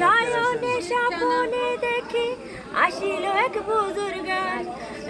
সায়নে সাপনে দেখি আসিল এক বুজুর্গান।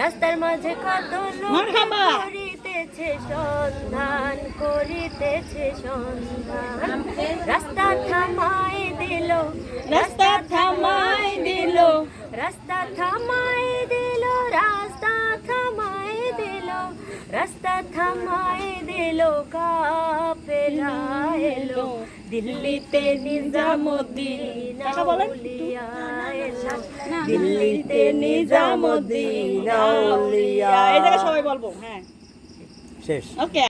রাস্তার মাঝে কত লোক করিতেছে সন্ধান করিতেছে সন্ধান। রাস্তা থামাই দিল রাস্তা থামাই দিল রাস্তা থামাই দিল রাস্তা থামাই দিল রাস্তা থামাই দিল এলো দিল্লিতে নিজামুদ্দিন দিল্লিতে নিজামুদ্দিন আউলিয়া এই জায়গায় সবাই বলব হ্যাঁ শেষ ওকে